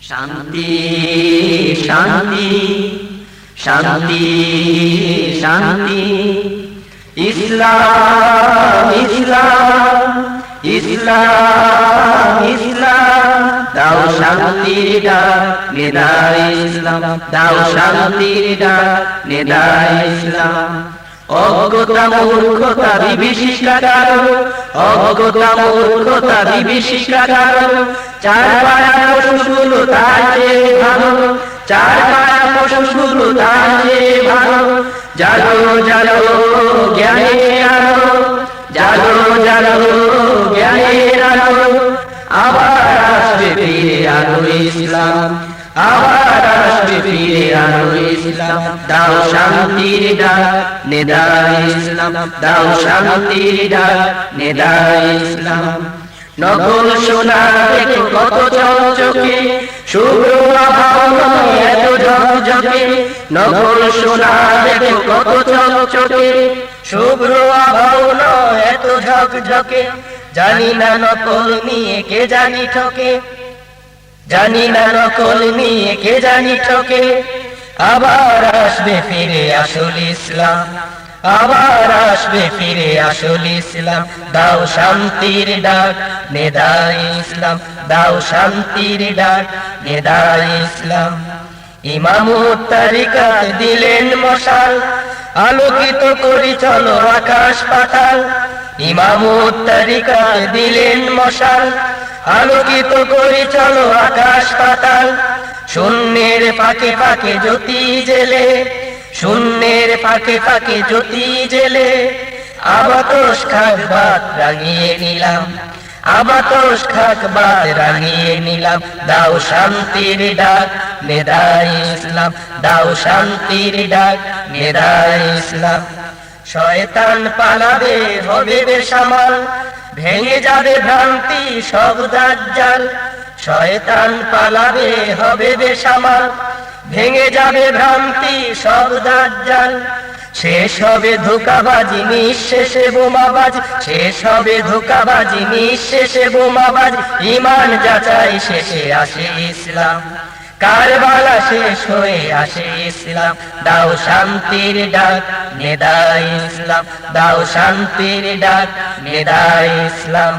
শান্তি শান্তি শান্তি শান্তি। ইসলাম ইসলাম ইসলাম ইসলাম। দাও শান্তির ডাক নিদায় ইসলাম। দাও শান্তির ডাক নিদায় ইসলাম। অজ্ঞতা মূর্খতা বিভীষিকা কারণ অজ্ঞতা মূর্খতা বিভীষিকা কারণ চার পায়া পশুগুলো তার চেয়ে ভালো চার পায়া পশুগুলো তার চেয়ে ভালো। জালো জালো, জ্ঞানে আলো ফিরে ইসলাম, দাও শান্তির ডাক ইসলাম, দাও শান্তির ডাক নেদায় ইসলাম। নকল সোনা দেখো কত চকচকে, শুভ্র এত ঝকঝকে। নকল সোনা দেখো কত চকচকে, শুভ্র আভাও এত ঝকঝকে। জানি না নকল নিয়ে কে জানি ঠকে। জানি না নকল নিয়ে কে জানি ঠকে। আবার আসবে ফিরে আসল ইসলাম। আবার আসবে ফিরে আসল ইসলাম। দাও শান্তির ডাক নেদায় ইসলাম। দাও শান্তির ডাক নেদায় ইসলাম। ইমাম তারিকা দিলেন মশাল। আলোকিত করি চলো আকাশ পাতাল। ইমাম তারিকা দিলেন মশাল। আলোকিত করি চলো আকাশ পাতাল। শূন্যের পাকে পাকে জ্যোতি জেলে, শূন্যের পাকে পাকে জ্যোতি জেলে। আবাতস খাক বাত রাঙিয়ে নিলাম, আবাতস খাক বাত রাঙিয়ে নিলাম। দাও শান্তির ডাক নেদায় ইসলাম। দাও শান্তির ডাক নেদায় ইসলাম। শয়তান পালাবে, হবে বেসামাল ভেঙে যাবে ভ্রান্তি, সব দাজ্জাল। শয়তান পালাবে, হবে বেসামাল ভেঙে যাবে ভ্রান্তি, সব দাজ্জাল। শেষ হবে ধোকাবাজি, নিঃশেষে বোমাবাজ। শেষ হবে ধোকাবাজি, নিঃশেষে বোমাবাজ। ইমান যাচাই শেষে আসে ইসলাম। কারবালা শেষ হয়ে আসে ইসলাম। দাও শান্তির ডাক নেদায় ইসলাম। দাও শান্তির ডাক নেদায় ইসলাম।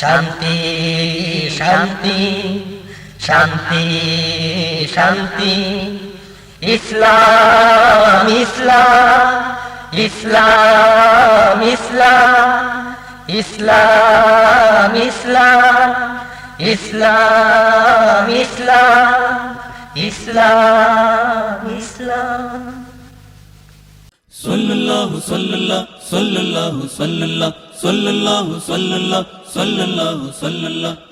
শান্তি শান্তি শান্তি শান্তি। ইসলাম ইসলাম ইসলাম ইসলাম ইসলাম। ইসলাম ইসলাম ইসলাম ইসলাম ইসলাম sallallahu sallallahu sallallahu sallallahu sallallahu sallallahu sallallahu sallallahu